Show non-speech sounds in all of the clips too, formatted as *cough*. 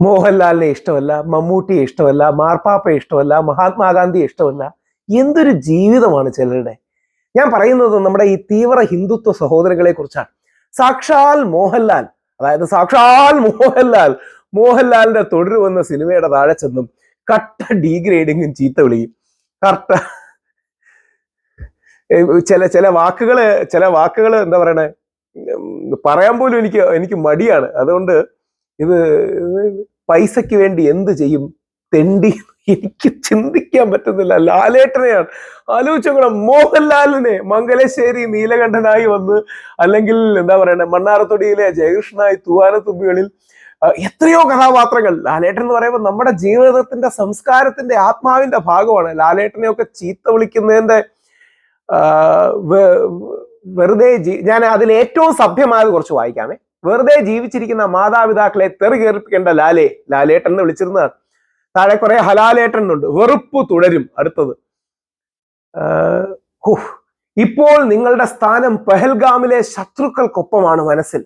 മോഹൻലാലിനെ ഇഷ്ടമല്ല മമ്മൂട്ടിയെ ഇഷ്ടമല്ല മാർപ്പാപ്പയെ ഇഷ്ടമല്ല മഹാത്മാഗാന്ധിയെ ഇഷ്ടമല്ല എന്തൊരു ജീവിതമാണ് ചിലരുടെ. ഞാൻ പറയുന്നത് നമ്മുടെ ഈ തീവ്ര ഹിന്ദുത്വ സഹോദരങ്ങളെ കുറിച്ചാണ്. സാക്ഷാൽ മോഹൻലാൽ അതായത് സാക്ഷാൽ മോഹൻലാൽ മോഹൻലാലിന്റെ തുടരുവെന്ന സിനിമയുടെ താഴെ ചെന്നും കട്ട ഡീഗ്രേഡിങ്ങും ചീത്ത വിളിയും. കറക്റ്റ ചില ചില വാക്കുകൾ ചില വാക്കുകൾ എന്താ പറയണേ? പറയാൻ പോലും എനിക്ക് എനിക്ക് മടിയാണ്. അതുകൊണ്ട് ഇത് പൈസയ്ക്ക് വേണ്ടി എന്ത് ചെയ്യും? തെണ്ടി എനിക്ക് ചിന്തിക്കാൻ പറ്റുന്നില്ല. ലാലേട്ടനെയാണ്. ആലോചിച്ചോക്കണം മോഹൻലാലിനെ മംഗലശ്ശേരി നീലകണ്ഠനായി വന്ന് അല്ലെങ്കിൽ എന്താ പറയണേ മണ്ണാറത്തൊടിയിലെ ജയകൃഷ്ണനായി തൂവാനത്തുമ്പികളിൽ തുമ്പികളിൽ എത്രയോ കഥാപാത്രങ്ങൾ. ലാലേട്ടൻ എന്ന് പറയുമ്പോൾ നമ്മുടെ ജീവിതത്തിന്റെ സംസ്കാരത്തിന്റെ ആത്മാവിന്റെ ഭാഗമാണ്. ലാലേട്ടനെയൊക്കെ ചീത്ത വിളിക്കുന്നതിന്റെ വെറുതെ ഞാൻ അതിൽ ഏറ്റവും സഭ്യമായത് കുറച്ച് വായിക്കാമേ. വെറുതെ ജീവിച്ചിരിക്കുന്ന മാതാപിതാക്കളെ തെറി കേറിപ്പിക്കേണ്ട ലാലേ ലാലേട്ടൻ എന്ന് വിളിച്ചിരുന്നതാണ്. താഴെ കുറെ ഹലാലേട്ടൻ ഉണ്ട് വെറുപ്പ് തുടരും അടുത്തത്. ഇപ്പോൾ നിങ്ങളുടെ സ്ഥാനം പെഹൽഗാമിലെ ശത്രുക്കൾക്കൊപ്പമാണ് മനസ്സിൽ.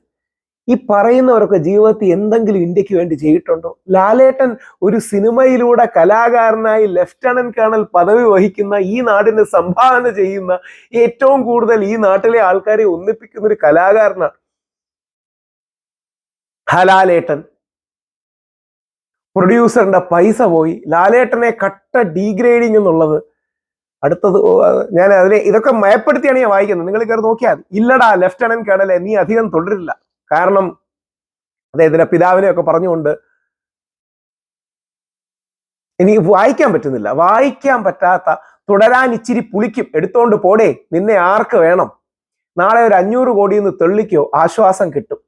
ഈ പറയുന്നവരൊക്കെ ജീവിതത്തിൽ എന്തെങ്കിലും ഇന്ത്യയ്ക്ക് വേണ്ടി ചെയ്തിട്ടുണ്ടോ? ലാലേട്ടൻ ഒരു സിനിമയിലൂടെ കലാകാരനായി ലഫ്റ്റനന്റ് കേണൽ പദവി വഹിക്കുന്ന ഈ നാടിന് സംഭാവന ചെയ്യുന്ന ഏറ്റവും കൂടുതൽ ഈ നാട്ടിലെ ആൾക്കാരെ ഒന്നിപ്പിക്കുന്ന ഒരു കലാകാരനാണ്. ഹലാലേട്ടൻ. പ്രൊഡ്യൂസറിന്റെ പൈസ പോയി. ലാലേട്ടനെ കട്ട ഡീഗ്രേഡിങ് എന്നുള്ളത് അടുത്തത് ഞാൻ അതിനെ ഇതൊക്കെ മയപ്പെടുത്തിയാണ് ഞാൻ വായിക്കുന്നത്. നിങ്ങൾ കയറി നോക്കിയാൽ. ഇല്ലടാ ലെഫ്റ്റനന്റ് കേണലെ നീ അധികം തുടരില്ല കാരണം അദ്ദേഹത്തിന്റെ പിതാവിനെ ഒക്കെ പറഞ്ഞുകൊണ്ട് എനിക്ക് വായിക്കാൻ പറ്റുന്നില്ല. വായിക്കാൻ പറ്റാത്ത തുടരാൻ ഇച്ചിരി പുളിക്കും. എടുത്തോണ്ട് പോടേ നിന്നെ ആർക്ക് വേണം? നാളെ ഒരു അഞ്ഞൂറ് കോടിയിൽ നിന്ന് തെള്ളിക്കോ ആശ്വാസം കിട്ടും.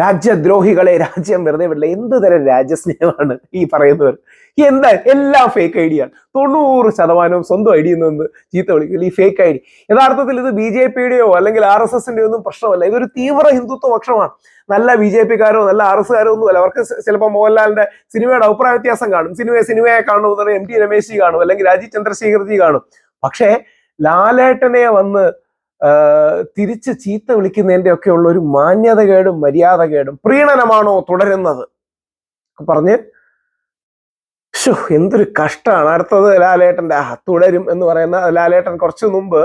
രാജ്യദ്രോഹികളെ രാജ്യം വെറുതെ വിടില്ല. എന്ത് തരം രാജ്യസ്നേഹമാണ് ഈ പറയുന്നവർ? എന്താ? എല്ലാം ഫേക്ക് ഐ ഡിയാണ്. തൊണ്ണൂറ് ശതമാനവും സ്വന്തം ഐ ഡിയിൽ നിന്ന് ചീത്ത വിളിക്കില്ല ഈ ഫേക്ക് ഐ ഡി. യഥാർത്ഥത്തിൽ ഇത് ബി ജെ പിയുടെയോ അല്ലെങ്കിൽ ആർ എസ് എസിന്റെയോ ഒന്നും പ്രശ്നമല്ല. ഇതൊരു തീവ്ര ഹിന്ദുത്വ പക്ഷമാണ്. നല്ല ബി ജെ പിക്കാരോ നല്ല ആർ എസ് കാരോ ഒന്നുമല്ല അവർക്ക് ചിലപ്പോൾ മോഹൻലാലിന്റെ സിനിമയുടെ അഭിപ്രായ വ്യത്യാസം കാണും. സിനിമയെ സിനിമയെ കാണും എം ടി രമേശ് ജി കാണും. അല്ലെങ്കിൽ രാജീവ് ചന്ദ്രശേഖർജി കാണും. പക്ഷേ ലാലേട്ടനെ വന്ന് തിരിച്ച് ചീത്ത വിളിക്കുന്നതിന്റെ ഒക്കെ ഉള്ള ഒരു മാന്യതകേടും മര്യാദകേടും പ്രീണനമാണോ തുടരുന്നത്? പറഞ്ഞ് ഷോ എന്തൊരു കഷ്ടമാണ് അടുത്തത് ലാലേട്ടന്റെ ആ, തുടരും എന്ന് പറയുന്ന ലാലേട്ടൻ കുറച്ച് മുമ്പ്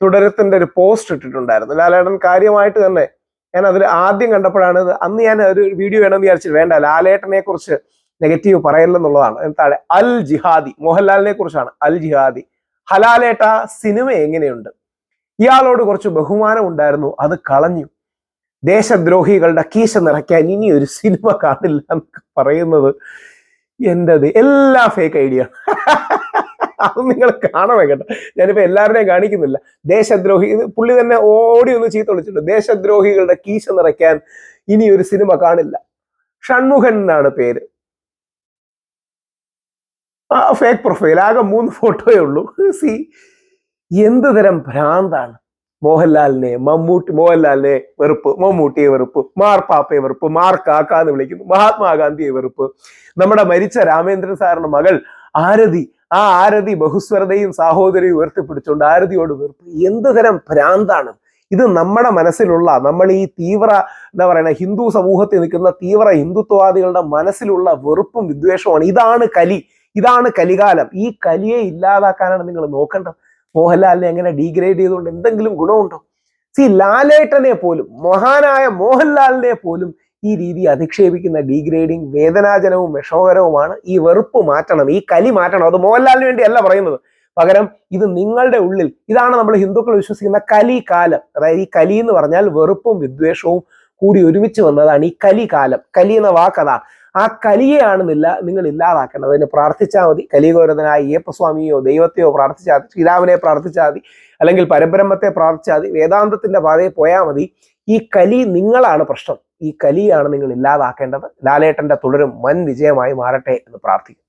തുടരത്തിന്റെ ഒരു പോസ്റ്റ് ഇട്ടിട്ടുണ്ടായിരുന്നു. ലാലേട്ടൻ കാര്യമായിട്ട് തന്നെ ഞാൻ അതിൽ ആദ്യം കണ്ടപ്പോഴാണ് അന്ന് ഞാൻ ഒരു വീഡിയോ വേണമെന്ന് വിചാരിച്ചു വേണ്ട ലാലേട്ടനെ കുറിച്ച് നെഗറ്റീവ് പറയല്ലെന്നുള്ളതാണ്. എന്താണ് അൽ ജിഹാദി മോഹൻലാലിനെ കുറിച്ചാണ് അൽ ജിഹാദി. ഹലാലേട്ട സിനിമ എങ്ങനെയുണ്ട്? ഇയാളോട് കുറച്ച് ബഹുമാനം ഉണ്ടായിരുന്നു അത് കളഞ്ഞു. ദേശദ്രോഹികളുടെ കീശ നിറയ്ക്കാൻ ഇനി ഒരു സിനിമ കാണില്ല എന്നൊക്കെ പറയുന്നത് എന്റേത് എല്ലാ ഫേക്ക് ഐഡിയ അത് നിങ്ങൾ കാണണം കേട്ടോ. ഞാനിപ്പോ എല്ലാവരുടെയും കാണിക്കുന്നില്ല. ദേശദ്രോഹി പുള്ളി തന്നെ ഓടി ഒന്ന് ചീത്ത വിളിച്ചിട്ടുണ്ട്. ദേശദ്രോഹികളുടെ കീശ നിറയ്ക്കാൻ ഇനി ഒരു സിനിമ കാണില്ല. ഷൺമുഖൻ എന്നാണ് പേര്. ആ ഫേക്ക് പ്രൊഫൈൽ ആകെ മൂന്ന് ഫോട്ടോയേ ഉള്ളൂ. *laughs* സി എന്ത് തരം ഭ്രാന്താണ്? മോഹൻലാലിനെ മമ്മൂട്ടി മോഹൻലാലിനെ വെറുപ്പ് മമ്മൂട്ടിയെ വെറുപ്പ് മാർപ്പാപ്പയെ വെറുപ്പ് മാർക്കാക്ക എന്ന് വിളിക്കുന്നു മഹാത്മാഗാന്ധിയെ വെറുപ്പ്. നമ്മുടെ മരിച്ച രാമേന്ദ്രൻ സാറിന്റെ മകൾ ആരതി ആ ആരതി ബഹുസ്വരതയും സാഹോദര്യവും ഉയർത്തിപ്പിടിച്ചുകൊണ്ട് ആരതിയോട് വെറുപ്പ്. എന്ത് തരം ഭ്രാന്താണ്? ഇത് നമ്മുടെ മനസ്സിലുള്ള നമ്മൾ ഈ തീവ്ര എന്താ പറയുക ഹിന്ദു സമൂഹത്തിൽ നിൽക്കുന്ന തീവ്ര ഹിന്ദുത്വവാദികളുടെ മനസ്സിലുള്ള വെറുപ്പും വിദ്വേഷവുമാണ്. ഇതാണ് കലി ഇതാണ് കലികാലം. ഈ കലിയെ ഇല്ലാതാക്കാനാണ് നിങ്ങൾ നോക്കേണ്ടത്. മോഹൻലാലിനെ എങ്ങനെ ഡീഗ്രേഡ് ചെയ്തുകൊണ്ട് എന്തെങ്കിലും ഗുണമുണ്ടോ? സി ലാലേട്ടനെ പോലും മഹാനായ മോഹൻലാലിനെ പോലും ഈ രീതി അധിക്ഷേപിക്കുന്ന ഡീഗ്രേഡിങ് വേദനാജനവും വിഷമകരവുമാണ് ഈ വെറുപ്പ് മാറ്റണം ഈ കലി മാറ്റണം. അത് മോഹൻലാലിന് വേണ്ടിയല്ല പറയുന്നത്. പകരം ഇത് നിങ്ങളുടെ ഉള്ളിൽ ഇതാണ് നമ്മൾ ഹിന്ദുക്കൾ വിശ്വസിക്കുന്ന കലി കാലം അതായത് ഈ കലി എന്ന് പറഞ്ഞാൽ വെറുപ്പും വിദ്വേഷവും കൂടി ഒരുമിച്ച് വന്നതാണ് ഈ കലി കാലം കലി എന്ന വാക്കതാണ് ആ കലിയെയാണെന്നില്ല നിങ്ങൾ ഇല്ലാതാക്കേണ്ടത്. അതിന് പ്രാർത്ഥിച്ചാൽ മതി. കലികോരതനായ അയ്യപ്പസ്വാമിയോ ദൈവത്തെയോ പ്രാർത്ഥിച്ചാൽ മതി. ശ്രീരാമനെ പ്രാർത്ഥിച്ചാൽ മതി. അല്ലെങ്കിൽ പരബ്രഹ്മത്തെ പ്രാർത്ഥിച്ചാൽ മതി. വേദാന്തത്തിന്റെ പാതയെ പോയാൽ മതി. ഈ കലി നിങ്ങളാണ് പ്രശ്നം. ഈ കലിയാണ് നിങ്ങൾ ഇല്ലാതാക്കേണ്ടത്. ലാലേട്ടന്റെ തുടരും വൻ വിജയമായി മാറട്ടെ എന്ന് പ്രാർത്ഥിക്കും